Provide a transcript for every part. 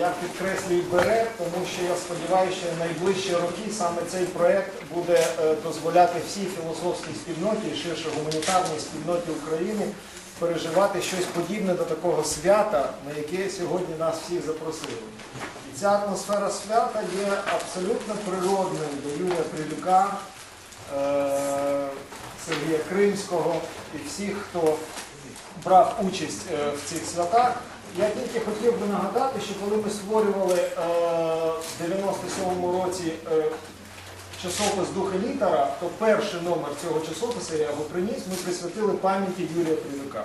я підкреслюю бере, тому що я сподіваюся, що найближчі роки саме цей проект буде е, дозволяти всій філософській спільноті ширше гуманітарній спільноті України переживати щось подібне до такого свята, на яке сьогодні нас всіх запросили. І ця атмосфера свята є абсолютно природною до Юрія Прилюка, е, Сергія Кримського і всіх, хто брав участь е, в цих святах. Я тільки хотів би нагадати, що коли ми створювали е, в 97-му році е, часопис Дух літера, то перший номер цього часопису, я його приніс, ми присвятили пам'яті Юрія Прилюка.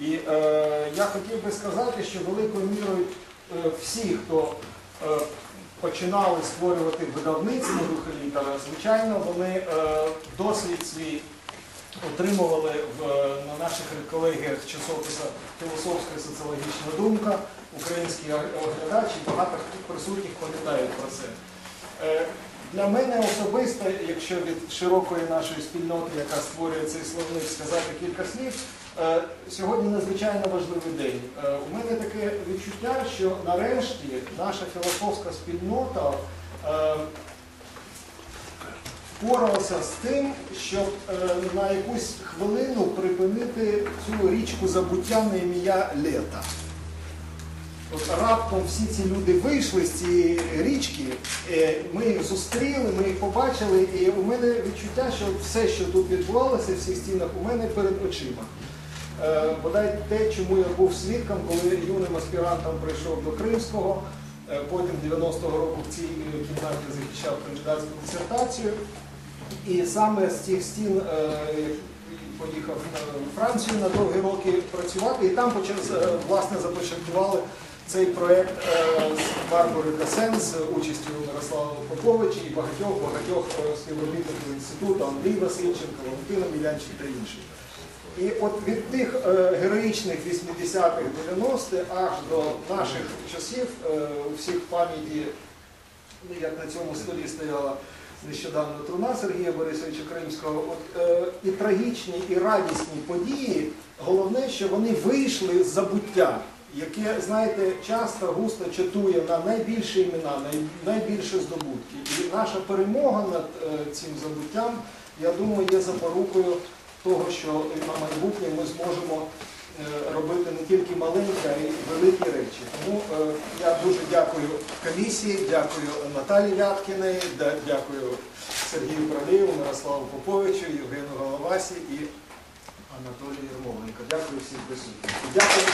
І е, я хотів би сказати, що великою мірою е, всі, хто починали створювати видавництво Дух літера, звичайно, вони досвід свій отримували в, на наших колегіях часописа Філософська і соціологічна думка, український оглядач і багато присутніх пам'ятають про це. Е, Для мене особисто, якщо від широкої нашої спільноти, яка створює цей словник, сказати кілька слів, е, сьогодні надзвичайно важливий день. Е, У мене таке відчуття, що нарешті наша філософська спільнота впоралася з тим, щоб е, на якусь хвилину припинити цю річку забуття на ім'я літа. От раптом всі ці люди вийшли з цієї річки, е, ми їх зустріли, ми їх побачили, і у мене відчуття, що все, що тут відбувалося в цих стінах, у мене перед очима. Е, Бодай те, чому я був свідком, коли юним аспірантом прийшов до Кримського, потім 90-го року в цій кімнаті захищав кандидатську дисертацію. І саме з цих стін е, поїхав на Францію на довгі роки працювати, і там е, власне започаткували цей проєкт е, з Барбарою Касен, з участю Мирослава Поповича і багатьох багатьох е, співробітників інституту, Андрій Васильченко, Валентина Мілянчик та інші. І от від тих е, героїчних 80-х, 90-х аж до наших часів е, у всіх пам'яті, ну, як на цьому столі стояла нещодавно труна Сергія Борисовича Кримського, от, е, і трагічні, і радісні події, головне, що вони вийшли з забуття, яке, знаєте, часто густо чатує на найбільші імена, най, найбільші здобутки. І наша перемога над е, цим забуттям, я думаю, є запорукою того, що на майбутнє ми зможемо робити не тільки маленькі, а й великі речі. Тому е, я дуже дякую комісії, дякую Наталі Вяткіної, дякую Сергію Пралієву, Мирославу Поповичу, Євгену Головасі і Анатолію Єрмоленко. Дякую всім присутнім. Дякую.